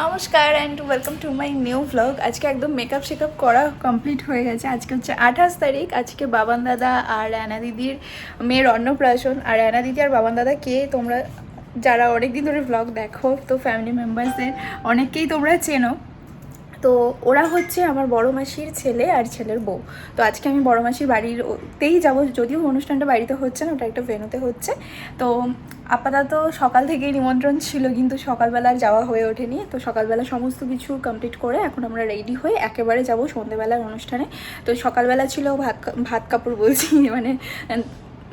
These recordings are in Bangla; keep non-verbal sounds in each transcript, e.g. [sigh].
নমস্কার and welcome to my new vlog আজকে একদম মেকআপ শেকআপ করা কমপ্লিট হয়ে গেছে। আজকে হচ্ছে আঠাশ তারিখ। আজকে বাবান দাদা আর রানা দিদির মেয়ের অন্নপ্রাশন। আর রানা দিদি আর বাবান দাদা কে? তোমরা যারা অনেক দিন ধরে ভ্লগ দেখো, তো ফ্যামিলি মেম্বার্সদের অনেককেই তোমরা চেনো। তো ওরা হচ্ছে আমার বড় মাসির ছেলে আর ছেলের বউ। তো আজকে আমি বড় মাসির বাড়িরতেই যাব। যদিও অনুষ্ঠানটা বাড়িতে হচ্ছে না, ওটা একটা ভেনুতে হচ্ছে। তো আপাতত সকাল থেকেই নিমন্ত্রণ ছিল, কিন্তু সকালবেলা যাওয়া হয়ে ওঠেনি। তো সকালবেলা সমস্ত কিছু কমপ্লিট করে এখন আমরা রেডি হয়ে একেবারে যাব সন্ধেবেলার অনুষ্ঠানে। তো সকালবেলা ছিল ভাত ভাত কাপড় বলছি [laughs] মানে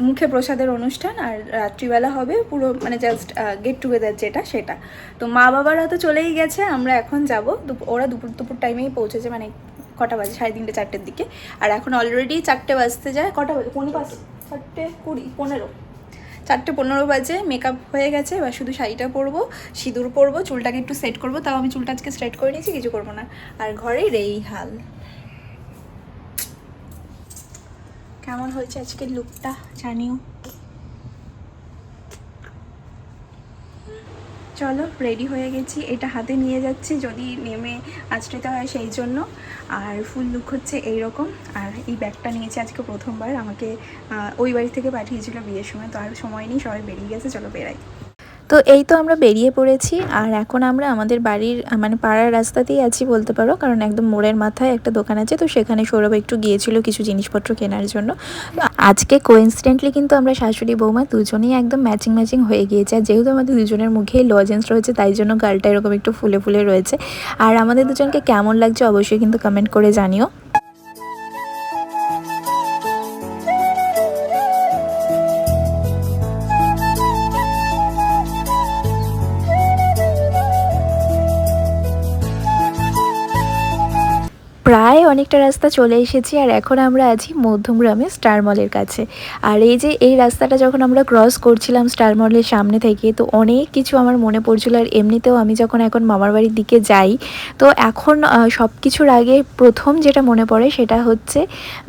মুখে প্রসাদের অনুষ্ঠান আর রাত্রিবেলা হবে পুরো মানে জাস্ট গেট টুগেদার যেটা সেটা। তো মা বাবারা তো চলেই গেছে, আমরা এখন যাব। ওরা দুপুর দুপুর টাইমেই পৌঁছেছে মানে কটা বাজে? সাড়ে তিনটে, চারটের দিকে। আর এখন অলরেডি চারটে বাজতে যায়, কটা বাজে? পনেরো পাঁচ, চারটে কুড়ি, পনেরো। চারটে পনেরো বাজে মেকআপ হয়ে গেছে, এবার শুধু শাড়িটা পরবো, সিঁদুর পরবো, চুলটাকে একটু সেট করব, তাও আমি চুলটা আজকে স্ট্রেট করে নিয়েছি, কিছু করব না। আর ঘরে রেই হাল কেমন হয়েছে আজকের লুকটা জানিও। চলো রেডি হয়ে গেছি। এটা হাতে নিয়ে যাচ্ছি, যদি নেমে আঁচড়েতে হয় সেই জন্য। আর ফুল লুক হচ্ছে এইরকম। আর এই ব্যাগটা নিয়েছি আজকে প্রথমবার। আমাকে ওই বাড়ি থেকে পাঠিয়েছিল বিয়ের সময়। তো আর সময় নেই, সবাই বেরিয়ে গেছে, চলো বেরাই। তো এই তো আমরা বেরিয়ে পড়েছি, আর এখন আমরা আমাদের বাড়ির মানে পাড়ার রাস্তাতেই আছি বলতে পারো, কারণ একদম মোড়ের মাথায় একটা দোকান আছে, তো সেখানে সৌরভ একটু গিয়েছিল কিছু জিনিসপত্র কেনার জন্য। আজকে কোইন্সিডেন্টলি কিন্তু আমরা শাশুড়ি বৌমা দুজনেই একদম ম্যাচিং ম্যাচিং হয়ে গিয়েছে, আর যেহেতু আমাদের দুজনের মুখেই লজেন্স রয়েছে তাই জন্য গালটা এরকম একটু ফুলে ফুলে রয়েছে। আর আমাদের দুজনকে কেমন লাগছে অবশ্যই কিন্তু কমেন্ট করে জানিও। অনেকটা রাস্তা চলে এসেছি আর এখন আমরা আছি মধ্যমগ্রামে স্টার মলের কাছে। আর এই যে এই রাস্তাটা যখন আমরা ক্রস করছিলাম স্টার মলের সামনে থেকে, তো অনেক কিছু আমার মনে পড়ছিল আর এমনিতেও আমি যখন এখন মামার বাড়ির দিকে যাই, তো এখন সব কিছুর আগে প্রথম যেটা মনে পড়ে সেটা হচ্ছে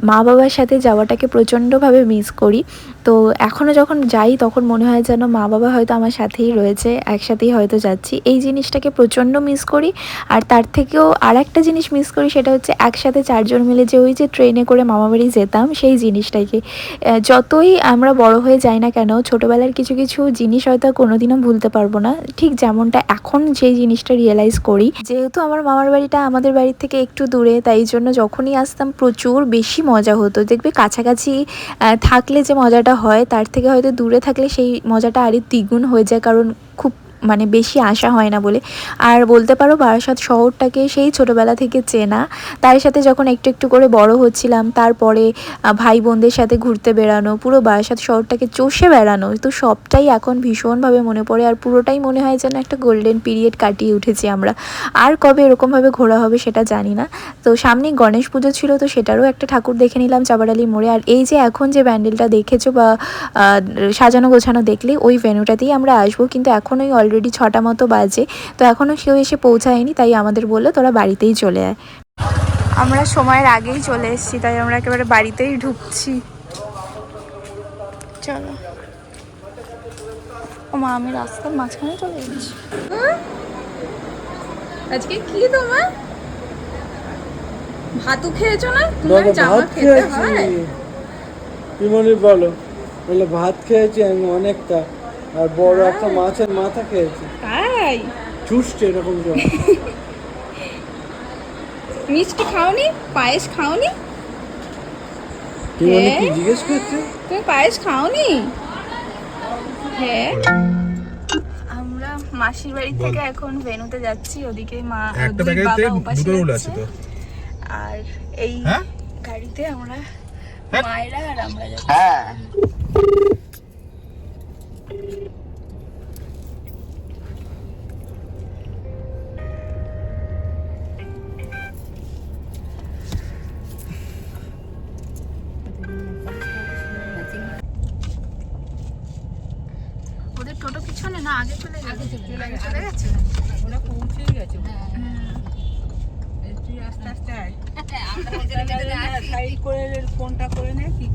মা বাবার সাথে যাওয়াটাকে প্রচণ্ডভাবে মিস করি। তো এখনও যখন যাই তখন মনে হয় যেন মা বাবা হয়তো আমার সাথেই রয়েছে, একসাথেই হয়তো যাচ্ছি। এই জিনিসটাকে প্রচণ্ড মিস করি। আর তার থেকেও আর একটা জিনিস মিস করি সেটা হচ্ছে একসাথে চারজন মিলে যে ওই যে ট্রেনে করে মামাবাড়ি যেতাম সেই জিনিসটাকে। যতই আমরা বড় হয়ে যাই না কেন, ছোটোবেলার কিছু কিছু জিনিস হয়তো কোনোদিনও ভুলতে পারব না। ঠিক যেমনটা এখন সেই জিনিসটা রিয়েলাইজ করি। যেহেতু আমার মামার বাড়িটা আমাদের বাড়ির থেকে একটু দূরে, তাই জন্য যখনই আসতাম প্রচুর বেশি মজা হতো। দেখবে কাছাকাছি থাকলে যে মজাটা হয় তার থেকে হয়তো দূরে থাকলে সেই মজাটা আরই দ্বিগুণ হয়ে যায় কারণ খুব মানে বেশি আসা হয় না বলে। আর বলতে পারো বারাসাত শহরটাকে সেই ছোটোবেলা থেকে চেনা। তার সাথে যখন একটু একটু করে বড় হচ্ছিলাম, তারপরে ভাই বোনদের সাথে ঘুরতে বেড়ানো, পুরো বারাসাত শহরটাকে চষে বেড়ানো, তো সবটাই এখন ভীষণভাবে মনে পড়ে আর পুরোটাই মনে হয় যেন একটা গোল্ডেন পিরিয়ড কাটিয়ে উঠেছি আমরা। আর কবে এরকমভাবে ঘোরা হবে সেটা জানি না। তো সামনেই গণেশ পুজো ছিল, তো সেটারও একটা ঠাকুর দেখে নিলাম চাবাডালি মোড়ে। আর এই যে এখন যে ব্যান্ডেলটা দেখেছ বা সাজানো গোছানো দেখলে, ওই ভেনুটাতেই আমরা আসব। কিন্তু এখনোই অলরেডি ছটা মতো বাজে। তো এখনও কেউ এসে পৌঁছায়নি তাই আমাদের বলল তোরা বাড়িতেই চলে আয়। আমরা সময়ের আগেই চলে এসেছি তাই আমরা একেবারে বাড়িতেই ঢুকছি। চলো। ও মা আমি রাস্তার মাঝখানে চলে এসেছি। আজকে কি তোমার? ভাতও খেয়েছো না? তোমার জামা খেতে হয়? কি বলো? বলে ভাত খেয়েছি আমি অনেকটা। আর বড় একটা মাছের মাথা খেয়েছি। তাই? চুষছে এরকম জল। [laughs] মিষ্টি খাওনি? পায়েস খাওনি? তুই মানে কি হ্যাঁ? জিজ্ঞেস করছে? তুমি পায়েস খাওনি? হ্যাঁ। আমরা মাসির বাড়ি থেকে এখন ভেনুতে যাচ্ছি ওদিকে মা বাবা উপাসে আছে তো আর এই হ্যাঁ? গাড়িতে আমরা হ্যাঁ? মায়েরা আর আমরা যাচ্ছি।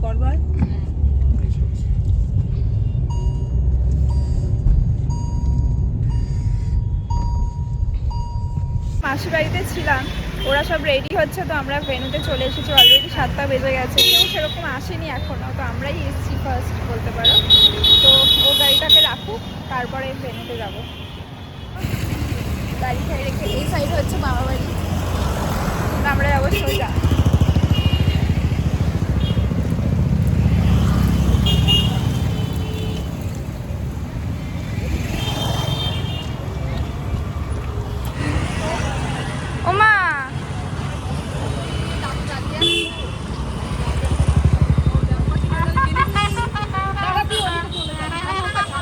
করবার মাসি বাড়িতে ছিলাম, ওরা সব রেডি হচ্ছে, তো আমরা ভেনুতে চলে এসেছি অলরেডি সাতটা বেজে গেছে। কেউ সেরকম আসেনি এখনও তো আমরাই এসেছি ফার্স্ট বলতে পারো। তো ও গাড়িটাকে রাখুক, তারপরে ভেনুতে যাব। গাড়ি খাই রেখে এই সাইড হচ্ছে মামা বাড়ি আমরা যাব সোজা ওমা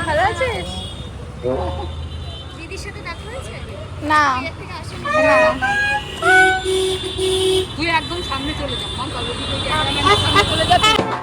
ভালো আছিস দিদির সাথে দেখা হয়েছে না। তুই একদম সামনে চলে যা। মা সামনে চলে যাবি কানটা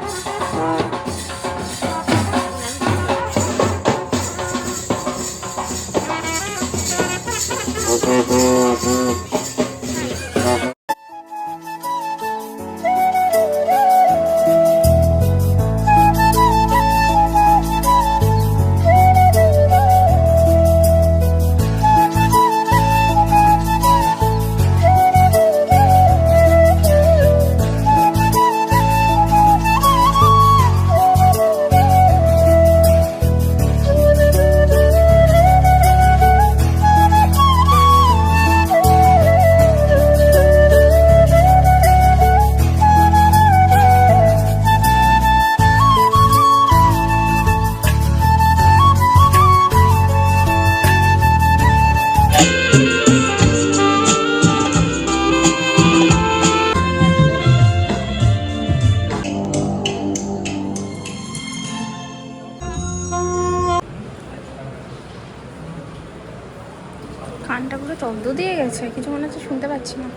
পুরো তব্দ দিয়ে গেছে কিছু মনে হচ্ছে শুনতে পাচ্ছি না।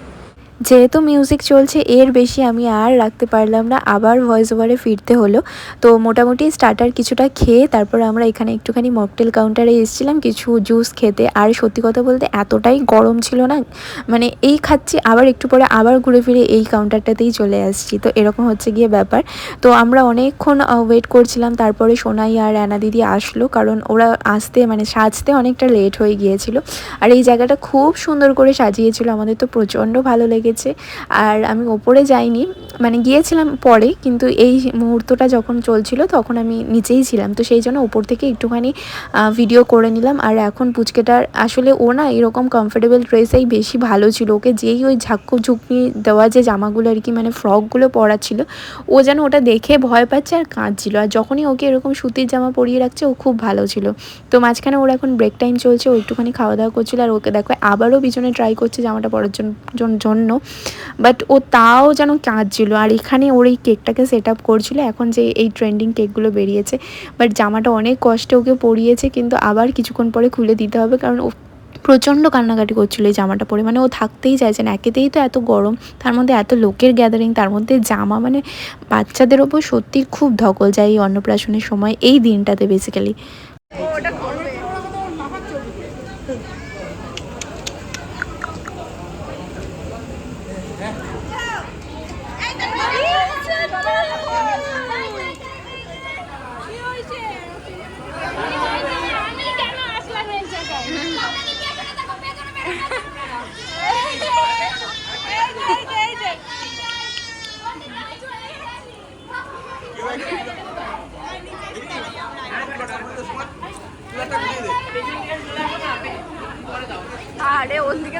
যেহেতু মিউজিক চলছে, এর বেশি আমি আর রাখতে পারলাম না। আবার ভয়েস ওভারে ফিরতে হলো। তো মোটামুটি স্টার্টার কিছুটা খেয়ে তারপর আমরা এখানে একটুখানি মকটেল কাউন্টারে এসেছিলাম। কিছু জুস খেতে। আর সত্যি কথা বলতে এতটাই গরম ছিল না মানে এই খাচ্ছি, আবার একটু পরে আবার ঘুরে ফিরে এই কাউন্টারটাতেই চলে আসছি। তো এরকম হচ্ছে গিয়ে ব্যাপার। তো আমরা অনেকক্ষণ ওয়েট করছিলাম। তারপরে সোনাই আর অ্যানা দিদি আসলো। কারণ ওরা আসতে মানে সাজতে অনেকটা লেট হয়ে গিয়েছিল। আর এই জায়গাটা খুব সুন্দর করে সাজিয়েছিল। আমাদের তো প্রচণ্ড ভালো লেগেছে। আর আমি ওপরে যাইনি। মানে গিয়েছিলাম পরে, কিন্তু এই মুহূর্তটা যখন চলছিল তখন আমি নিচেই ছিলাম। তো সেই জন্য ওপর থেকে একটুখানি ভিডিও করে নিলাম। আর এখন পুচকেটার আসলে ও না এরকম কমফোর্টেবল ড্রেসেই বেশি ভালো ছিল। ওকে যেই ওই ঝাক্কু ঝুঁকি দেওয়া যে জামাগুলো আর কি মানে ফ্রকগুলো পরা ছিল ও যেন ওটা দেখে ভয় পাচ্ছে আর কাঁদছিল। আর যখনই ওকে এরকম সুতির জামা পরিয়ে রাখছে, ও খুব ভালো ছিল। তো মাঝখানে ওর এখন ব্রেক টাইম চলছে, ও একটুখানি খাওয়া দাওয়া করছিল। আর ওকে দেখো, আবারও পিছনে ট্রাই করছে জামাটা পরার জন- জন- জন্য। বাট ও তাও যেন কাঁদছিল। আর এখানে ওর এই কেকটাকে সেট আপ করছিল। এখন যে এই ট্রেন্ডিং কেকগুলো বেরিয়েছে। বাট জামাটা অনেক কষ্টে ওকে পরিয়েছে। কিন্তু আবার কিছুক্ষণ পরে খুলে দিতে হবে। কারণ ও প্রচণ্ড কান্নাকাটি করছিল এই জামাটা পরে। মানে ও থাকতেই চাইছে না। একেতেই তো এত গরম, তার মধ্যে এত লোকের গ্যাদারিং তার মধ্যে জামা মানে বাচ্চাদের ওপর সত্যি খুব ধকল যায় এই অন্নপ্রাশনের সময় এই দিনটাতে বেসিক্যালি ও ওটা করবে আমি কেন আসলাম এই জায়গায় আরে ওর দিকে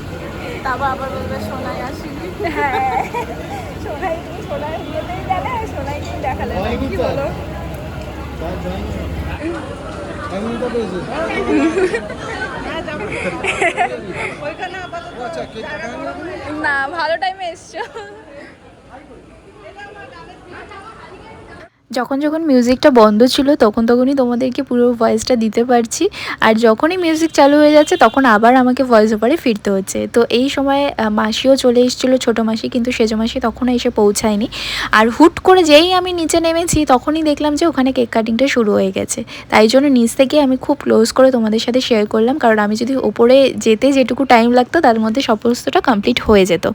তারপর আবার বলবে সোনাই আসিনি। হ্যাঁ। সোনাই তুমি সোনাই বিয়েতেই গেলে সোনাই সোনাইকেই দেখালে না। কি বলো? আপাতত আচ্ছা না ভালো টাইমে এসছো। যখন যখন মিউজিকটা বন্ধ ছিল, তখন তখনই তোমাদেরকে পুরো ভয়েসটা দিতে পারছি। আর যখনই মিউজিক চালু হয়ে যাচ্ছে, তখন আবার আমাকে ভয়েস ওভারে ফিরতে হচ্ছে। তো এই সময় মাসিও চলে এসেছিল, ছোটো মাসি, কিন্তু সেজো মাসি তখনও এসে পৌঁছায়নি। আর হুট করে যেই আমি নিচে নেমেছি, তখনই দেখলাম যে ওখানে কেক কাটিংটা শুরু হয়ে গেছে। তাই জন্য নিচ থেকে আমি খুব ক্লোজ করে তোমাদের সাথে শেয়ার করলাম, কারণ আমি যদি ওপরে যেতে যেটুকু টাইম লাগতো, তার মধ্যে সমস্তটা কমপ্লিট হয়ে যেত।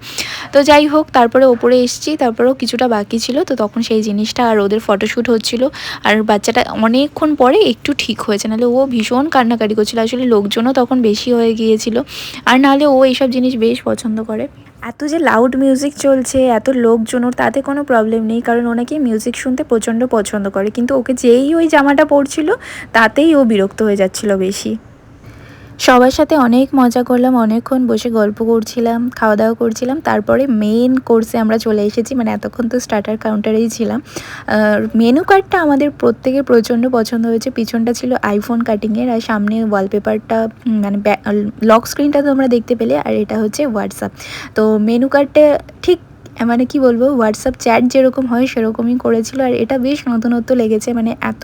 তো যাই হোক, তারপরে ওপরে এসেছি, তারপরেও কিছুটা বাকি ছিল, তো তখন সেই জিনিসটা আর ওদের ফটোশ্যুট হচ্ছিল। আর বাচ্চাটা অনেকক্ষণ পরে একটু ঠিক হয়েছে। নাহলে ও ভীষণ কান্নাকাটি করছিল। আসলে লোকজনও তখন বেশি হয়ে গিয়েছিল। আর নাহলে ও এইসব জিনিস বেশ পছন্দ করে। এত যে লাউড মিউজিক চলছে, এত লোকজন, ওর তাতে কোনো প্রবলেম নেই। কারণ ওনাকে মিউজিক শুনতে প্রচণ্ড পছন্দ করে। কিন্তু ওকে যেই ওই জামাটা পরছিল, তাতেই ও বিরক্ত হয়ে যাচ্ছিল বেশি। সবার সাথে অনেক মজা করলাম, অনেকক্ষণ বসে গল্প করছিলাম খাওয়া দাওয়া করছিলাম। তারপরে মেন কোর্সে আমরা চলে এসেছি মানে এতক্ষণ তো স্টার্টার কাউন্টারেই ছিলাম। মেনু কার্ডটা আমাদের প্রত্যেকের প্রচণ্ড পছন্দ হয়েছে। পিছনটা ছিল আইফোন কাটিংয়ের আর সামনে ওয়ালপেপারটা মানে লক স্ক্রিনটা তোমরা দেখতে পেলে, আর এটা হচ্ছে হোয়াটসঅ্যাপ তো মেনু কার্ডটা ঠিক মানে কি বলব? হোয়াটসঅ্যাপ চ্যাট যেরকম হয় সেরকমই করেছিল। আর এটা বেশ নতুনত্ব লেগেছে। মানে এত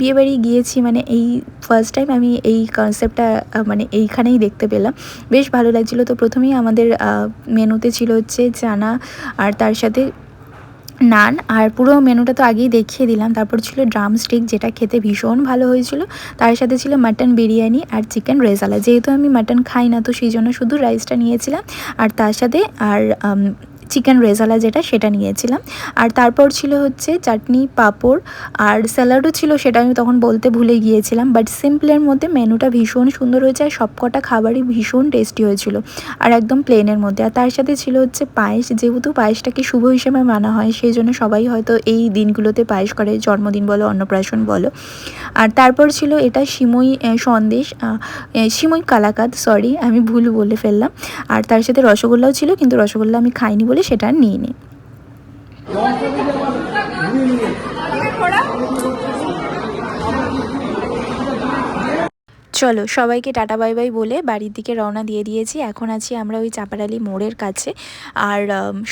বিয়েবাড়ি গিয়েছি মানে এই ফার্স্ট টাইম আমি এই কনসেপ্টটা মানে এইখানেই দেখতে পেলাম। বেশ ভালো লাগছিল। তো প্রথমেই আমাদের মেনুতে ছিল হচ্ছে চানা আর তার সাথে নান। আর পুরো মেনুটা তো আগেই দেখিয়ে দিলাম। তারপর ছিল ড্রাম স্টিক যেটা খেতে ভীষণ ভালো হয়েছিল। তার সাথে ছিল মাটন বিরিয়ানি আর চিকেন রেজালা। যেহেতু আমি মাটন খাই না, তো সেই জন্য শুধু রাইসটা নিয়েছিলাম। আর তার সাথে, আর চিকেন রেজালা যেটা, সেটা নিয়েছিলাম। আর তারপর ছিল হচ্ছে চাটনি, পাঁপড়, আর স্যালাডও ছিল সেটা আমি তখন বলতে ভুলে গিয়েছিলাম বাট সিম্পলের মধ্যে মেনুটা ভীষণ সুন্দর হয়েছে আর সবকটা খাবারই ভীষণ টেস্টি হয়েছিল, আর একদম প্লেনের মধ্যে। আর তার সাথে ছিল হচ্ছে পায়েস, যেহেতু পায়েসটাকে শুভ হিসেবে মানা হয়, সেই জন্য সবাই হয়তো এই দিনগুলোতে পায়েস করে, জন্মদিন বলো, অন্নপ্রাশন বলো। আর তারপর ছিল এটা সিমই সন্দেশ সিমই কালাকাদ সরি আমি ভুল বলে ফেললাম। আর তার সাথে রসগোল্লাও ছিল, কিন্তু রসগোল্লা আমি খাইনি বলে সেটা নিয়ে নিইনি চলো, সবাইকে টাটা, বাই বাই বলে বাড়ির দিকে রওনা দিয়ে দিয়েছি। এখন আছি আমরা ওই চাপাডালি মোড়ের কাছে। আর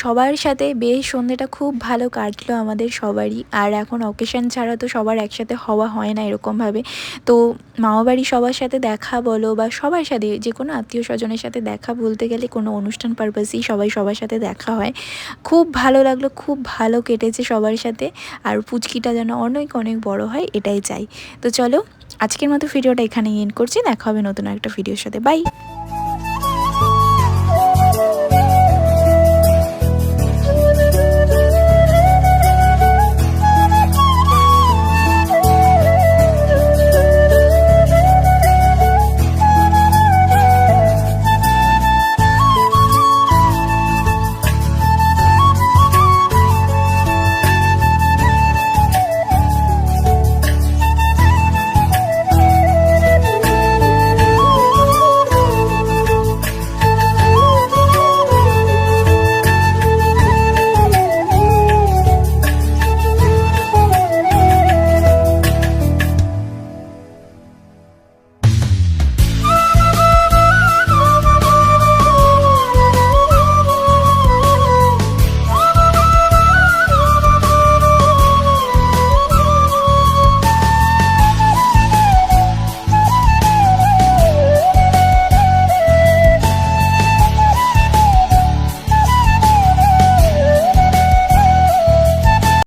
সবার সাথে বেশ সন্ধেটা খুব ভালো কাটলো আমাদের সবারই। আর এখন অকেশন ছাড়া তো সবার একসাথে হওয়া হয় না এরকমভাবে। তো মামাবাড়ি সবার সাথে দেখা বলো বা সবার সাথে যে কোনো আত্মীয় স্বজনের সাথে দেখা বলতে গেলে কোনো অনুষ্ঠান পারপাসেই সবাই সবার সাথে দেখা হয়। খুব ভালো লাগল, খুব ভালো কেটেছে সবার সাথে। আর পুচকিটা যেন অনেক অনেক বড় হয়, এটাই চাই। তো চলো আজকের মতো ভিডিওটা এখানেই এন্ড করছি দেখা হবে নতুন একটা ভিডিওর সাথে বাই